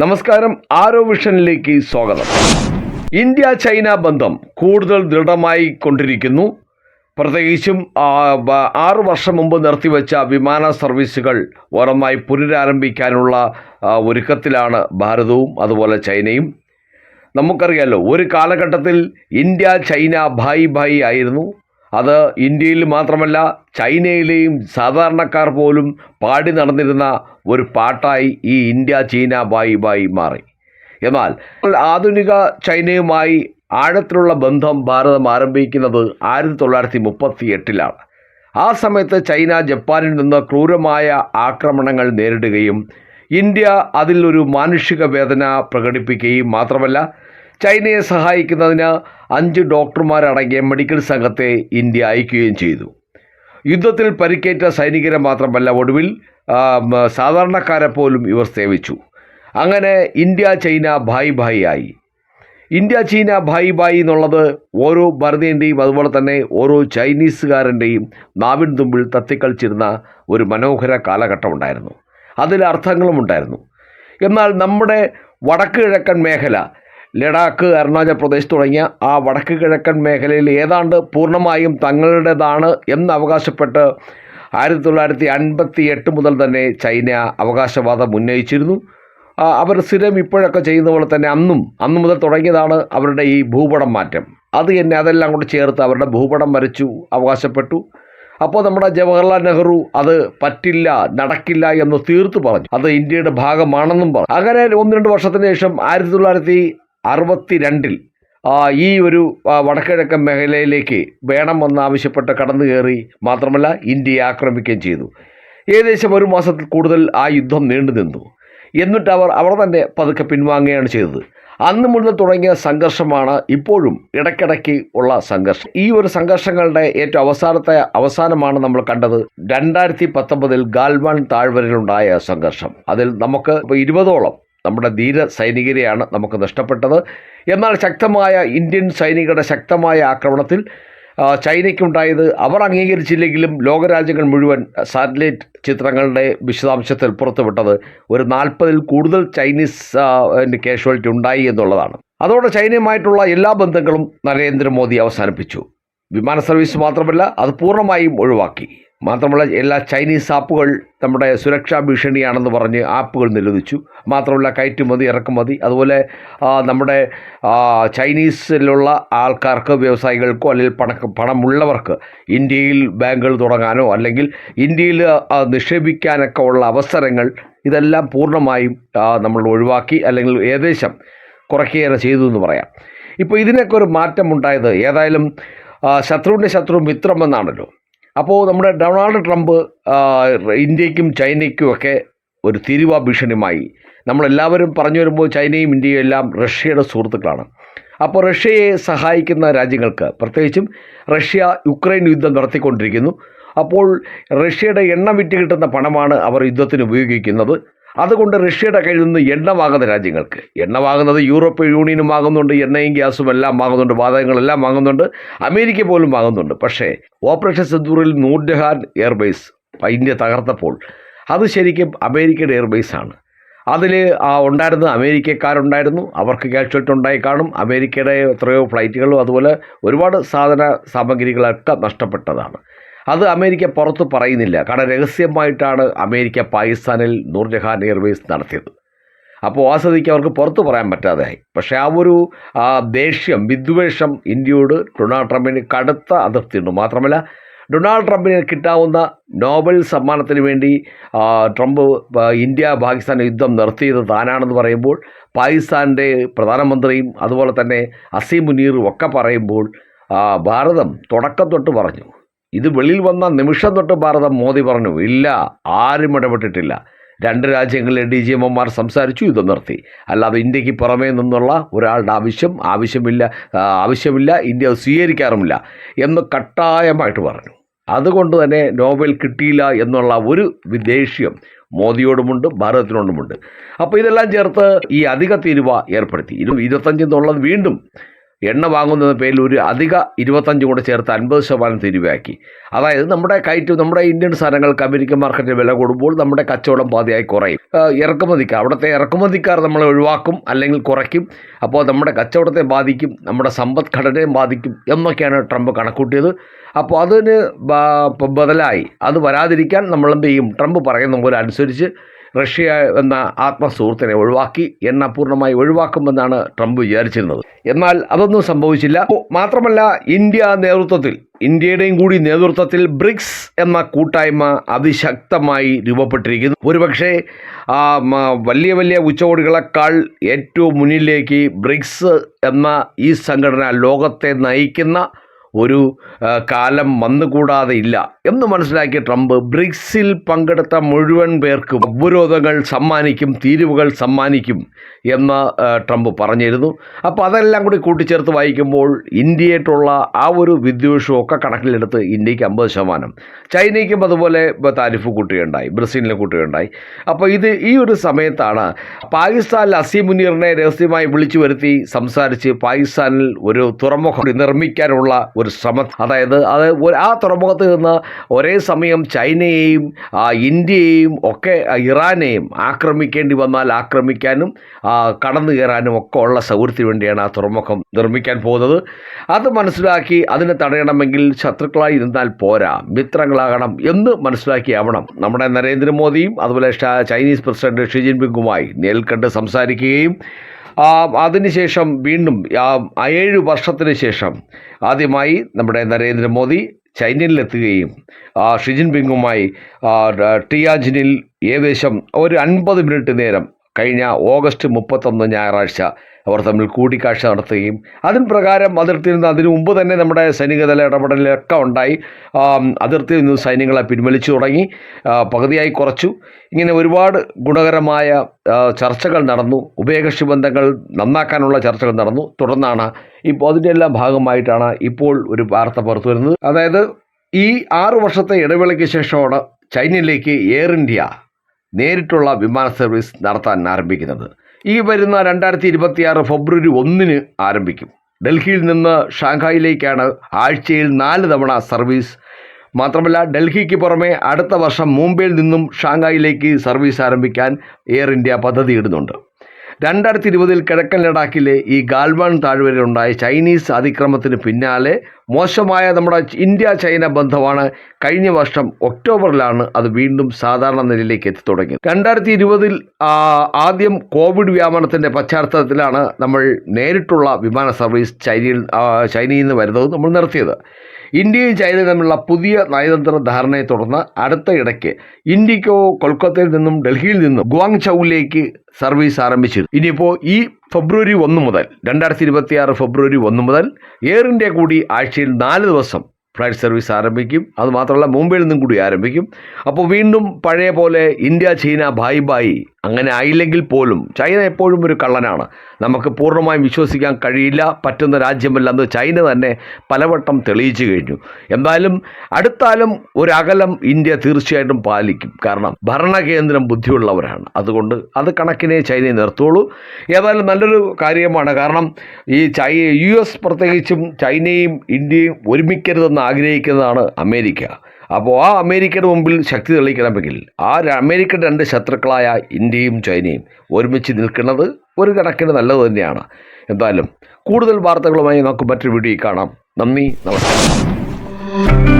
നമസ്കാരം ആരോ വിഷനിലേക്ക് സ്വാഗതം. India China ബന്ധം കൂടുതൽ ദൃഢമായി കൊണ്ടിരിക്കുന്നു. പ്രത്യേകിച്ചും ആറ് വർഷം മുമ്പ് നിർത്തിവെച്ച വിമാന സർവീസുകൾ ഓരോന്നായി പുനരാരംഭിക്കാനുള്ള ഒരുക്കത്തിലാണ് ഭാരതവും അതുപോലെ ചൈനയും. നമുക്കറിയാലോ ഒരു കാലഘട്ടത്തിൽ ഇന്ത്യ ചൈന ഭായി ഭായി ആയിരുന്നു. അത് ഇന്ത്യയിൽ മാത്രമല്ല ചൈനയിലെയും സാധാരണക്കാർ പോലും പാടി നടന്നിരുന്ന ഒരു പാട്ടായി ഈ ഇന്ത്യ ചൈന ബായി ബായി മാറി. എന്നാൽ ആധുനിക ചൈനയുമായി ആഴത്തിലുള്ള ബന്ധം ഭാരതം ആരംഭിക്കുന്നത് ആയിരത്തി തൊള്ളായിരത്തി മുപ്പത്തി എട്ടിലാണ് ആ സമയത്ത് ചൈന ജപ്പാനിൽ നിന്ന് ക്രൂരമായ ആക്രമണങ്ങൾ നേരിടുകയും ഇന്ത്യ അതിൽ ഒരു മാനുഷിക വേദന പ്രകടിപ്പിക്കുകയും മാത്രമല്ല ചൈനയെ സഹായിക്കുന്നതിന് അഞ്ച് ഡോക്ടർമാരടങ്ങിയ മെഡിക്കൽ സംഘത്തെ ഇന്ത്യ അയക്കുകയും ചെയ്തു. യുദ്ധത്തിൽ പരിക്കേറ്റ സൈനികരെ മാത്രമല്ല ഒടുവിൽ സാധാരണക്കാരെ പോലും ഇവർ സേവിച്ചു. അങ്ങനെ ഇന്ത്യ ചൈന ഭായ് ഭായ് ആയി. ഇന്ത്യ ചൈന ഭായ് ഭായ് എന്നുള്ളത് ഓരോ ഭാരതീയന്റെയും അതുപോലെ തന്നെ ഓരോ ചൈനീസുകാരന്റെയും നാവിൻ തുമ്പിൽ തത്തിക്കളിച്ചിരുന്ന ഒരു മനോഹര കാലഘട്ടമുണ്ടായിരുന്നു അതിൽ അർത്ഥങ്ങളും ഉണ്ടായിരുന്നു. എന്നാൽ നമ്മുടെ വടക്ക് കിഴക്കൻ മേഖല ലഡാക്ക് അരുണാചൽ പ്രദേശ് തുടങ്ങിയ ആ വടക്ക് കിഴക്കൻ മേഖലയിൽ ഏതാണ്ട് പൂർണമായും തങ്ങളുടേതാണ് എന്ന് അവകാശപ്പെട്ട് ആയിരത്തി തൊള്ളായിരത്തി അൻപത്തി എട്ട് മുതൽ തന്നെ ചൈന അവകാശവാദം ഉന്നയിച്ചിരുന്നു. അവർ സ്ഥിരം ഇപ്പോഴൊക്കെ ചെയ്യുന്ന പോലെ തന്നെ അന്നും അന്ന് മുതൽ തുടങ്ങിയതാണ് അവരുടെ ഈ ഭൂപടം മാറ്റം. അത് തന്നെ അതെല്ലാം കൂടി ചേർത്ത് അവരുടെ ഭൂപടം വരച്ചു അവകാശപ്പെട്ടു. അപ്പോൾ നമ്മുടെ ജവഹർലാൽ നെഹ്റു അത് പറ്റില്ല നടക്കില്ല എന്ന് തീർത്തു പറഞ്ഞു. അത് ഇന്ത്യയുടെ ഭാഗമാണെന്നും പറഞ്ഞു. അങ്ങനെ ഒന്ന് രണ്ട് വർഷത്തിന് ശേഷം ആയിരത്തി തൊള്ളായിരത്തി അറുപത്തി രണ്ടിൽ ഈ ഒരു വടക്കിഴക്കൻ മേഖലയിലേക്ക് വേണമെന്ന് ആവശ്യപ്പെട്ട് കടന്നു കയറി മാത്രമല്ല ഇന്ത്യയെ ആക്രമിക്കുകയും ചെയ്തു. ഏകദേശം ഒരു മാസത്തിൽ കൂടുതൽ ആ യുദ്ധം നീണ്ടു നിന്നു. എന്നിട്ട് അവർ അവർ തന്നെ പതുക്കെ പിൻവാങ്ങുകയാണ് ചെയ്തത്. അന്ന് മുതൽ തുടങ്ങിയ സംഘർഷമാണ് ഇപ്പോഴും ഇടയ്ക്കിടയ്ക്ക് ഉള്ള സംഘർഷം. ഈ ഒരു സംഘർഷങ്ങളുടെ ഏറ്റവും അവസാനത്തെ അവസാനമാണ് നമ്മൾ കണ്ടത്. രണ്ടായിരത്തി പത്തൊമ്പതിൽ ഗാൽവാൻ താഴ്വരയിലുണ്ടായ സംഘർഷം. അതിൽ നമുക്ക് ഇപ്പോൾ ഇരുപതോളം നമ്മുടെ ധീര സൈനികരെയാണ് നമുക്ക് നഷ്ടപ്പെട്ടത്. എന്നാൽ ശക്തമായ ഇന്ത്യൻ സൈനികരുടെ ശക്തമായ ആക്രമണത്തിൽ ചൈനയ്ക്കുണ്ടായത് അവർ അംഗീകരിച്ചില്ലെങ്കിലും ലോകരാജ്യങ്ങൾ മുഴുവൻ സാറ്റലൈറ്റ് ചിത്രങ്ങളുടെ വിശദാംശത്തിൽ പുറത്തുവിട്ടത് ഒരു നാൽപ്പതിൽ കൂടുതൽ ചൈനീസ് കാഷ്വാലിറ്റി ഉണ്ടായി എന്നുള്ളതാണ്. അതോടെ ചൈനയുമായിട്ടുള്ള എല്ലാ ബന്ധങ്ങളും നരേന്ദ്രമോദി അവസാനിപ്പിച്ചു. വിമാന സർവീസ് മാത്രമല്ല അത് പൂർണമായും ഒഴിവാക്കി. മാത്രമല്ല എല്ലാ ചൈനീസ് ആപ്പുകൾ നമ്മുടെ സുരക്ഷാ ഭീഷണിയാണെന്ന് പറഞ്ഞ് ആപ്പുകൾ നിരോധിച്ചു. മാത്രമല്ല കയറ്റുമതി ഇറക്കുമതി അതുപോലെ നമ്മുടെ ചൈനീസിലുള്ള ആൾക്കാർക്ക് വ്യവസായികൾക്കോ അല്ലെങ്കിൽ പണ പണമുള്ളവർക്ക് ഇന്ത്യയിൽ ബാങ്കുകൾ തുടങ്ങാനോ അല്ലെങ്കിൽ ഇന്ത്യയിൽ നിക്ഷേപിക്കാനൊക്കെ ഉള്ള അവസരങ്ങൾ ഇതെല്ലാം പൂർണമായും നമ്മൾ ഒഴിവാക്കി അല്ലെങ്കിൽ ഏകദേശം കുറയ്ക്കുകയാണ് ചെയ്തു എന്ന് പറയാം. ഇപ്പോൾ ഇതിനൊക്കെ ഒരു മാറ്റമുണ്ടായത് ഏതായാലും ശത്രുവിന്റെ ശത്രു മിത്രമെന്നാണല്ലോ. അപ്പോൾ നമ്മുടെ ഡൊണാൾഡ് ട്രംപ് ഇന്ത്യക്കും ചൈനയ്ക്കും ഒക്കെ ഒരു തിരുവ ഭീഷണിയുമായി നമ്മളെല്ലാവരും പറഞ്ഞു വരുമ്പോൾ ചൈനയും ഇന്ത്യയും എല്ലാം റഷ്യയുടെ സുഹൃത്തുക്കളാണ്. അപ്പോൾ റഷ്യയെ സഹായിക്കുന്ന രാജ്യങ്ങൾക്ക് പ്രത്യേകിച്ചും റഷ്യ യുക്രൈൻ യുദ്ധം നടത്തിക്കൊണ്ടിരിക്കുന്നു. അപ്പോൾ റഷ്യയുടെ എണ്ണ വിറ്റ് കിട്ടുന്ന പണമാണ് അവർ യുദ്ധത്തിന് ഉപയോഗിക്കുന്നത്. അതുകൊണ്ട് റഷ്യയുടെ കയ്യിൽ നിന്ന് എണ്ണ രാജ്യങ്ങൾക്ക് എണ്ണ വാങ്ങുന്നത് യൂറോപ്യൻ യൂണിയനും വാങ്ങുന്നുണ്ട് എണ്ണയും ഗ്യാസും എല്ലാം വാങ്ങുന്നുണ്ട് വാതകങ്ങളെല്ലാം വാങ്ങുന്നുണ്ട് അമേരിക്ക പോലും വാങ്ങുന്നുണ്ട് പക്ഷേ ഓപ്പറേഷൻ സിന്ദൂറിൽ നൂർജഹാൻ എയർബേസ് ഇന്ത്യ തകർത്തപ്പോൾ അത് ശരിക്കും അമേരിക്കയുടെ എയർബേസ് ആണ്. അതിൽ ഉണ്ടായിരുന്ന അമേരിക്കക്കാരുണ്ടായിരുന്നു. അവർക്ക് ക്യാഷ്വലിറ്റി ഉണ്ടായി കാണും. അമേരിക്കയുടെ എത്രയോ ഫ്ലൈറ്റുകളും അതുപോലെ ഒരുപാട് സാധന സാമഗ്രികളൊക്കെ നഷ്ടപ്പെട്ടതാണ്. അത് അമേരിക്ക പുറത്ത് പറയുന്നില്ല. കാരണം രഹസ്യമായിട്ടാണ് അമേരിക്ക പാകിസ്ഥാനിൽ നൂർജഹാൻ എയർവേസ് നടത്തിയത്. അപ്പോൾ ആ സ്ഥിതിക്ക് അവർക്ക് പുറത്ത് പറയാൻ പറ്റാതെയായി പക്ഷേ ആ ഒരു ദേഷ്യം വിദ്വേഷം ഇന്ത്യയോട് ഡൊണാൾഡ് ട്രംപിന് കടുത്ത അതിർത്തിയുണ്ട്. മാത്രമല്ല ഡൊണാൾഡ് ട്രംപിന് കിട്ടാവുന്ന നോബൽ സമ്മാനത്തിന് വേണ്ടി ട്രംപ് ഇന്ത്യ പാകിസ്ഥാൻ യുദ്ധം നിർത്തിയത് താനാണെന്ന് പറയുമ്പോൾ പാകിസ്ഥാന്റെ പ്രധാനമന്ത്രിയും അതുപോലെ തന്നെ അസീം മുനീറും ഒക്കെ പറയുമ്പോൾ ഭാരതം തുടക്കം തൊട്ട് പറഞ്ഞു. ഇത് വെളിയിൽ വന്ന നിമിഷം തൊട്ട് ഭാരതം മോദി പറഞ്ഞു ഇല്ല ആരും ഇടപെട്ടിട്ടില്ല. രണ്ട് രാജ്യങ്ങളിലെ ഡി ജി എമ്മമാർ സംസാരിച്ചു ഇത് നിർത്തി. അല്ലാതെ ഇന്ത്യയ്ക്ക് പുറമേ നിന്നുള്ള ഒരാളുടെ ആവശ്യം ആവശ്യമില്ല ആവശ്യമില്ല ഇന്ത്യ സ്വീകരിക്കാറുമില്ല എന്ന് കട്ടായമായിട്ട് പറഞ്ഞു. അതുകൊണ്ട് തന്നെ നോബൽ കിട്ടിയില്ല എന്നുള്ള ഒരു വിദേഷ്യം മോദിയോടുമുണ്ട് ഭാരതത്തിനോടുമുണ്ട്. അപ്പോൾ ഇതെല്ലാം ചേർത്ത് ഈ അധിക തീരുവ ഏർപ്പെടുത്തി. ഇരുപത്തഞ്ചെന്നുള്ളത് വീണ്ടും എണ്ണ വാങ്ങുന്നതിന് പേരിൽ ഒരു അധിക ഇരുപത്തഞ്ച് കൂടെ ചേർത്ത് അൻപത് ശതമാനം തിരിവാക്കി അതായത് നമ്മുടെ കയറ്റ് നമ്മുടെ ഇന്ത്യൻ സാധനങ്ങൾക്ക് അമേരിക്കൻ മാർക്കറ്റിൽ വില കൂടുമ്പോൾ നമ്മുടെ കച്ചവടം പാതിയായി കുറയും. ഇറക്കുമതിക്കാർ അവിടുത്തെ ഇറക്കുമതിക്കാർ നമ്മൾ ഒഴിവാക്കും അല്ലെങ്കിൽ കുറയ്ക്കും. അപ്പോൾ നമ്മുടെ കച്ചവടത്തെ ബാധിക്കും നമ്മുടെ സമ്പദ്ഘടനയെ ബാധിക്കും എന്നൊക്കെയാണ് ട്രംപ് കണക്കൂട്ടിയത്. അപ്പോൾ അതിന് ബദലായി. അത് വരാതിരിക്കാൻ നമ്മളെന്ത് ചെയ്യും? ട്രംപ് പറയുന്ന പോലെ അനുസരിച്ച് റഷ്യ എന്ന ആത്മസുഹൃത്തിനെ ഒഴിവാക്കി എണ്ണ പൂർണമായി ഒഴിവാക്കുമെന്നാണ് ട്രംപ് വിചാരിച്ചിരുന്നത്. എന്നാൽ അതൊന്നും സംഭവിച്ചില്ല. മാത്രമല്ല ഇന്ത്യ നേതൃത്വത്തിൽ ഇന്ത്യയുടെയും കൂടി നേതൃത്വത്തിൽ ബ്രിക്സ് എന്ന കൂട്ടായ്മ അതിശക്തമായി രൂപപ്പെട്ടിരിക്കുന്നു. ഒരുപക്ഷെ വലിയ വലിയ ഉച്ചകോടികളെക്കാൾ ഏറ്റവും മുന്നിലേക്ക് ബ്രിക്സ് എന്ന ഈ സംഘടന ലോകത്തെ നയിക്കുന്ന ഒരു കാലം വന്നുകൂടാതെ ഇല്ല. എന്ന് മനസ്സിലാക്കിയ ട്രംപ് ബ്രിക്സിൽ പങ്കെടുത്ത മുഴുവൻ പേർക്കും ഉപരോധങ്ങൾ സമ്മാനിക്കും തീരുവകൾ സമ്മാനിക്കും എന്ന് ട്രംപ് പറഞ്ഞിരുന്നു. അപ്പോൾ അതെല്ലാം കൂടി കൂട്ടിച്ചേർത്ത് വായിക്കുമ്പോൾ ഇന്ത്യയായിട്ടുള്ള ആ ഒരു വിദ്വേഷവും ഒക്കെ കണക്കിലെടുത്ത് ഇന്ത്യയ്ക്ക് അമ്പത് ശതമാനം. ചൈനയ്ക്കും അതുപോലെ താരിഫ് കൂട്ടുകയുണ്ടായി ബ്രസീലിനെ കൂട്ടുകയുണ്ടായി. അപ്പോൾ ഇത് ഈ ഒരു സമയത്താണ് പാകിസ്ഥാനിൽ അസീം മുനീറിനെ രഹസ്യമായി വിളിച്ചു വരുത്തി സംസാരിച്ച് പാകിസ്ഥാനിൽ ഒരു തുറമുഖം നിർമ്മിക്കാനുള്ള ഒരു ശ്രമം അതായത് അത് ആ തുറമുഖത്ത് നിന്ന് ഒരേ സമയം ചൈനയെയും ഇന്ത്യയെയും ഒക്കെ ഇറാനെയും ആക്രമിക്കേണ്ടി വന്നാൽ ആക്രമിക്കാനും കടന്നു കയറാനും ഒക്കെ ഉള്ള സൗകര്യത്തിന് വേണ്ടിയാണ് ആ തുറമുഖം നിർമ്മിക്കാൻ പോകുന്നത്. അത് മനസ്സിലാക്കി അതിനെ തടയണമെങ്കിൽ ശത്രുക്കളായി ഇരുന്നാൽ പോരാ മിത്രങ്ങളാകണം എന്ന് മനസ്സിലാക്കിയാവണം. നമ്മുടെ നരേന്ദ്രമോദിയും അതുപോലെ ചൈനീസ് പ്രസിഡന്റ് ഷി ജിൻപിങ്ങുമായി നേരിൽ കണ്ട് സംസാരിക്കുകയും അതിനുശേഷം വീണ്ടും ഏഴ് വർഷത്തിന് ശേഷം ആദ്യമായി നമ്മുടെ നരേന്ദ്രമോദി ചൈനയിലെത്തുകയും ഷി ജിൻപിങ്ങുമായി ടിയാജിനിൽ ഏകദേശം ഒരു അൻപത് മിനിറ്റ് നേരം കഴിഞ്ഞ ഓഗസ്റ്റ് മുപ്പത്തൊന്ന് ഞായറാഴ്ച അവർ തമ്മിൽ കൂടിക്കാഴ്ച നടത്തുകയും അതിന് പ്രകാരം അതിർത്തിയിൽ നിന്ന് അതിനു മുമ്പ് തന്നെ നമ്മുടെ സൈനികതല ഇടപെടലൊക്കെ ഉണ്ടായി. അതിർത്തിയിൽ നിന്ന് സൈന്യങ്ങളെ പിൻവലിച്ചു തുടങ്ങി. പകുതിയായി കുറച്ചു. ഇങ്ങനെ ഒരുപാട് ഗുണകരമായ ചർച്ചകൾ നടന്നു. ഉഭയകക്ഷി ബന്ധങ്ങൾ നന്നാക്കാനുള്ള ചർച്ചകൾ നടന്നു. തുടർന്നാണ് ഇപ്പോൾ അതിന്റെ എല്ലാം ഭാഗമായിട്ടാണ് ഇപ്പോൾ ഒരു വാർത്ത പുറത്തു വരുന്നത്. അതായത് ഈ ആറു വർഷത്തെ ഇടവേളയ്ക്ക് ശേഷമാണ് ചൈനയിലേക്ക് എയർ ഇന്ത്യ നേരിട്ടുള്ള വിമാന സർവീസ് നടത്താൻ ആരംഭിക്കുന്നത്. ഈ വരുന്ന രണ്ടായിരത്തി ഇരുപത്തിയാറ് ഫെബ്രുവരി ഒന്നിന് ആരംഭിക്കും. ഡൽഹിയിൽ നിന്ന് ഷാങ്ഹായിലേക്കാണ് ആഴ്ചയിൽ നാല് തവണ സർവീസ്. മാത്രമല്ല ഡൽഹിക്ക് പുറമെ അടുത്ത വർഷം മുംബൈയിൽ നിന്നും ഷാങ്ഹായിലേക്ക് സർവീസ് ആരംഭിക്കാൻ എയർ ഇന്ത്യ പദ്ധതിയിടുന്നുണ്ട് രണ്ടായിരത്തി ഇരുപതിൽ കിഴക്കൻ ലഡാക്കിലെ ഈ ഗാൽവാൻ താഴ്വരയിലുണ്ടായ ചൈനീസ് അതിക്രമത്തിന് പിന്നാലെ മോശമായ നമ്മുടെ ഇന്ത്യ ചൈന ബന്ധമാണ്. കഴിഞ്ഞ വർഷം ഒക്ടോബറിലാണ് അത് വീണ്ടും സാധാരണ നിലയിലേക്ക് എത്തി തുടങ്ങിയത്. രണ്ടായിരത്തി ഇരുപതിൽ ആദ്യം കോവിഡ് വ്യാപനത്തിന്റെ പശ്ചാത്തലത്തിലാണ് നമ്മൾ നേരിട്ടുള്ള വിമാന സർവീസ് ചൈനയിൽ ചൈനയിൽ നിന്ന് വരുന്നത് നമ്മൾ നിർത്തിയത്. ഇന്ത്യയും ചൈനയും തമ്മിലുള്ള പുതിയ നയതന്ത്ര ധാരണയെ തുടർന്ന് അടുത്ത ഇടയ്ക്ക് ഇന്ത്യക്കോ കൊൽക്കത്തയിൽ നിന്നും ഡൽഹിയിൽ നിന്നും ഗുവാങ് സർവീസ് ആരംഭിച്ചിരുന്നു. ഇനിയിപ്പോൾ ഈ ഫെബ്രുവരി ഒന്ന് മുതൽ രണ്ടായിരത്തി ഇരുപത്തിയാറ് ഫെബ്രുവരി ഒന്ന് മുതൽ എയർ ഇന്ത്യ കൂടി ആഴ്ചയിൽ നാല് ദിവസം ഫ്ലൈറ്റ് സർവീസ് ആരംഭിക്കും. അതുമാത്രമല്ല മുംബൈയിൽ നിന്നും കൂടി ആരംഭിക്കും. അപ്പോൾ വീണ്ടും പഴയ പോലെ ഇന്ത്യ ചൈന ബായ് ബായ് അങ്ങനെ ആയില്ലെങ്കിൽ പോലും ചൈന എപ്പോഴും ഒരു കള്ളനാണ്. നമുക്ക് പൂർണമായും വിശ്വസിക്കാൻ കഴിയില്ല പറ്റുന്ന രാജ്യമല്ലെന്ന് ചൈന തന്നെ പലവട്ടം തെളിയിച്ചു കഴിഞ്ഞു. എന്തായാലും അടുത്താലും ഒരു അകലം ഇന്ത്യ തീർച്ചയായിട്ടും പാലിക്കും. കാരണം ഭരണകേന്ദ്രം ബുദ്ധിയുള്ളവരാണ്. അതുകൊണ്ട് അത് കണക്കിനെ ചൈനയെ നിർത്തുള്ളൂ. ഏതായാലും നല്ലൊരു കാര്യമാണ്. കാരണം ഈ ചൈ യു എസ് പ്രത്യേകിച്ചും ചൈനയും ഇന്ത്യയും ഒരുമിക്കരുതെന്ന് ആഗ്രഹിക്കുന്നതാണ് അമേരിക്ക. അപ്പോൾ ആ അമേരിക്കയുടെ മുമ്പിൽ ശക്തി തെളിയിക്കണമെങ്കിൽ ആ അമേരിക്ക അമേരിക്കയുടെ രണ്ട് ശത്രുക്കളായ ഇന്ത്യയും ചൈനയും ഒരുമിച്ച് നിൽക്കുന്നത് ഒരു കണക്കിന് നല്ലത് തന്നെയാണ്. എന്തായാലും കൂടുതൽ വാർത്തകളുമായി നമുക്ക് മറ്റൊരു വീഡിയോ കാണാം. നന്ദി നമസ്കാരം.